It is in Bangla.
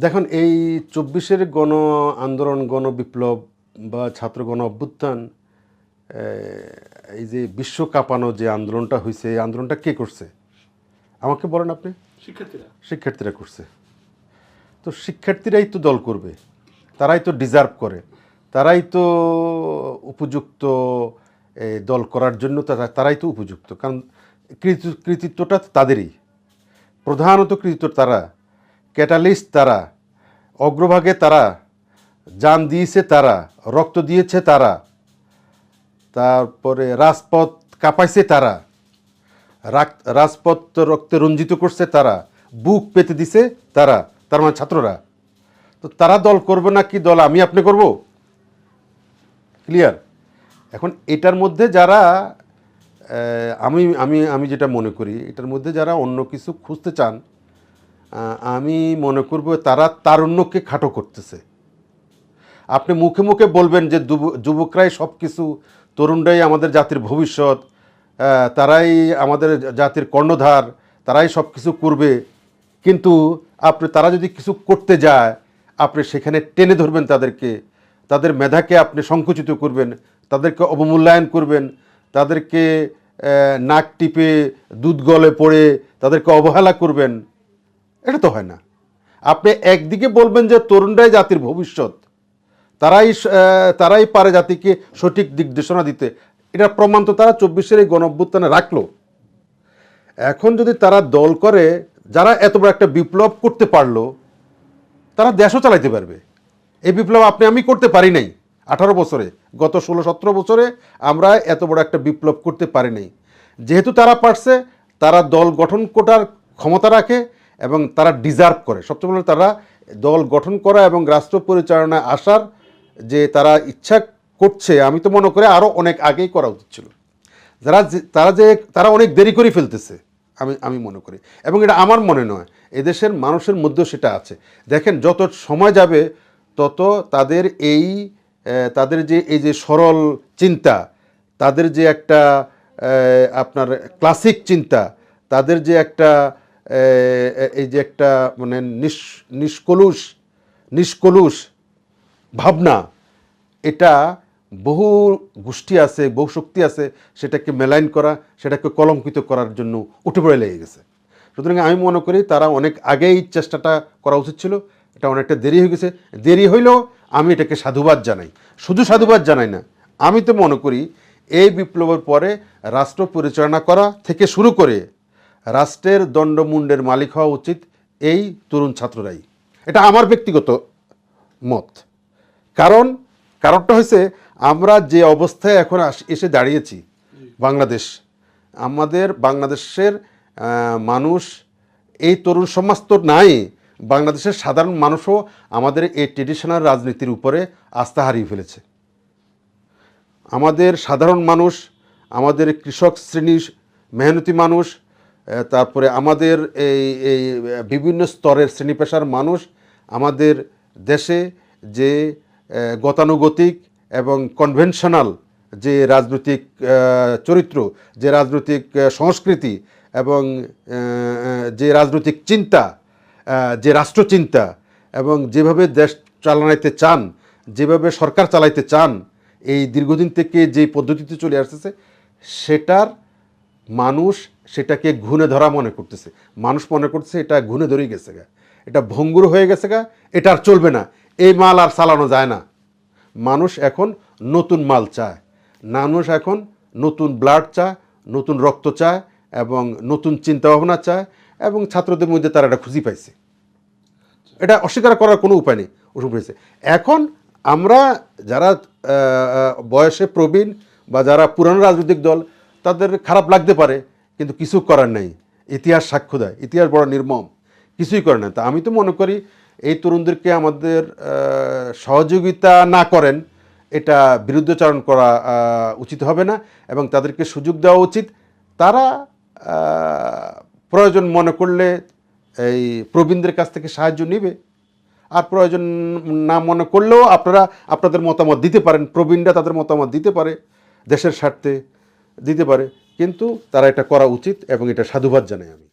দেখুন এই চব্বিশের গণ আন্দোলন গণ বিপ্লব বা ছাত্র গণ অভ্যুত্থান এই যে বিশ্ব কাঁপানো যে আন্দোলনটা হয়েছে এই আন্দোলনটা কে করছে? আমাকে বলেন আপনি। শিক্ষার্থীরা। শিক্ষার্থীরা করছে। তো শিক্ষার্থীরাই তো দল করবে তারাই তো ডিজার্ভ করে তারাই তো উপযুক্ত দল করার জন্য তারা তারাই তো উপযুক্ত। কারণ কৃতি- কৃতিত্বটা তাদেরই। প্রধানত কৃতিত্ব তারা। ক্যাটালিস্ট তারা, অগ্রভাগে তারা যান দিয়েছে তারা, রক্ত দিয়েছে তারা, তারপরে রাজপথ কাঁপাইছে তারা রাজপথ রক্তে রঞ্জিত করছে তারা, বুক পেতে দিছে তারা, তার মানে ছাত্ররা। তো তারা দল করবে না কি দল আমি আপনি করব? ক্লিয়ার এখন এটার মধ্যে যারা আমি আমি আমি যেটা মনে করি, এটার মধ্যে যারা অন্য কিছু খুঁজতে চান আমি মনে করব তারা তারুণ্যকে খাটো করতেছে। আপনি মুখে মুখে বলবেন যে যুবকরাই সব কিছু তরুণরাই আমাদের জাতির ভবিষ্যৎ তারাই আমাদের জাতির কর্ণধার, তারাই সব কিছু করবে। কিন্তু আপনি, তারা যদি কিছু করতে যায়, আপনি সেখানে টেনে ধরবেন তাদেরকে। তাদের মেধাকে আপনি সংকুচিত করবেন, তাদেরকে অবমূল্যায়ন করবেন, তাদেরকে নাক টিপে, দুধ গলে পড়ে, তাদেরকে অবহেলা করবেন। এটা তো হয় না। আপনি একদিকে বলবেন যে তরুণরাই জাতির ভবিষ্যৎ, তারাই তারাই পারে জাতিকে সঠিক দিকনির্দেশনা দিতে। এটা প্রমাণ তো তারা চব্বিশের এই গণঅভ্যুত্থানে রাখল। এখন যদি তারা দল করে, যারা এত বড় একটা বিপ্লব করতে পারল, তারা দেশও চালাইতে পারবে। এই বিপ্লব আপনি, আমি করতে পারি নাই আঠারো বছরে। গত ষোলো, সতেরো বছরে আমরা এত বড় একটা বিপ্লব করতে পারি নাই। যেহেতু তারা পারছে, তারা দল গঠন করার ক্ষমতা রাখে এবং তারা ডিজার্ভ করে। সবচেয়ে বড় তারা দল গঠন করা এবং রাষ্ট্র পরিচালনায় আসার যে তারা ইচ্ছা করছে, আমি তো মনে করি আরও অনেক আগেই করা উচিত ছিল। যারা তারা যে, তারা অনেক দেরি করে ফেলতেছে, আমি আমি মনে করি। এবং এটা আমার মনে নয়, এদেশের মানুষের মধ্যেও সেটা আছে। দেখেন, যত সময় যাবে, তত তাদের এই তাদের যে, এই যে সরল চিন্তা, তাদের যে একটা আপনার ক্লাসিক চিন্তা, তাদের যে একটা এই যে একটা মানে নিষ্কলুষ নিষ্কলুষ ভাবনা, এটা বহু গোষ্ঠী আছে, বহু শক্তি আছে, সেটাকে মেলাইন করা, সেটাকে কলঙ্কিত করার জন্য উঠে পড়ে লেগে গেছে। সুতরাং আমি মনে করি তারা অনেক আগেই চেষ্টাটা করা উচিত ছিল, এটা অনেকটা দেরি হয়ে গেছে। দেরি হইলেও আমি এটাকে সাধুবাদ জানাই। শুধু সাধুবাদ জানাই না, আমি তো মনে করি এই বিপ্লবের পরে রাষ্ট্র পরিচালনা করা থেকে শুরু করে রাষ্ট্রের দণ্ডমুণ্ডের মালিক হওয়া উচিত এই তরুণ ছাত্ররাই। এটা আমার ব্যক্তিগত মত। কারণ, কারণটা হয়েছে আমরা যে অবস্থায় এখন এসে দাঁড়িয়েছি বাংলাদেশ, আমাদের বাংলাদেশের মানুষ, এই তরুণ সমাজ তো নাই। বাংলাদেশের সাধারণ মানুষও আমাদের এই ট্রেডিশনাল রাজনীতির উপরে আস্থা হারিয়ে ফেলেছে। আমাদের সাধারণ মানুষ, আমাদের কৃষক শ্রেণির মেহনতি মানুষ তারপরে আমাদের এই এই বিভিন্ন স্তরের শ্রেণি পেশার মানুষ আমাদের দেশে যে গতানুগতিক এবং কনভেনশনাল যে রাজনৈতিক চরিত্র, যে রাজনৈতিক সংস্কৃতি এবং যে রাজনৈতিক চিন্তা যে রাষ্ট্রচিন্তা এবং যেভাবে দেশ চালানাইতে চান, যেভাবে সরকার চালাইতে চান, এই দীর্ঘদিন থেকে যে পদ্ধতিতে চলে আসতেছে, সেটার মানুষ সেটাকে ঘুণে ধরা মনে করতেছে। মানুষ মনে করছে এটা ঘুণে ধরেই গেছে গা। এটা ভঙ্গুর হয়ে গেছে গা, এটা আর চলবে না। এই মাল আর চালানো যায় না। মানুষ এখন নতুন মাল চায়। মানুষ এখন নতুন ব্লাড চায়, নতুন রক্ত চায় এবং নতুন চিন্তাভাবনা চায় এবং ছাত্রদের মধ্যে তারা এটা খুঁজি পাইছে। এটা অস্বীকার করার কোনো উপায় নেই ওসব হয়েছে। এখন আমরা যারা বয়সে প্রবীণ বা যারা পুরানো রাজনৈতিক দল তাদের খারাপ লাগতে পারে, কিন্তু কিছু করার নেই। ইতিহাস সাক্ষ্য দেয়, ইতিহাস বড় নির্মম, কিছুই করে না। তা আমি তো মনে করি এই তরুণদেরকে আমাদের সহযোগিতা না করেন, এটা বিরুদ্ধচারণ করা উচিত হবে না এবং তাদেরকে সুযোগ দেওয়া উচিত। তারা প্রয়োজন মনে করলে এই প্রবীণদের কাছ থেকে সাহায্য নেবে। আর প্রয়োজন না মনে করলেও আপনারা আপনাদের মতামত দিতে পারেন, প্রবীণরা তাদের মতামত দিতে পারে দেশের স্বার্থে। দিতে পারে। কিন্তু তারা এটা করা উচিত এবং এটা সাধুবাদ জানাই আমি।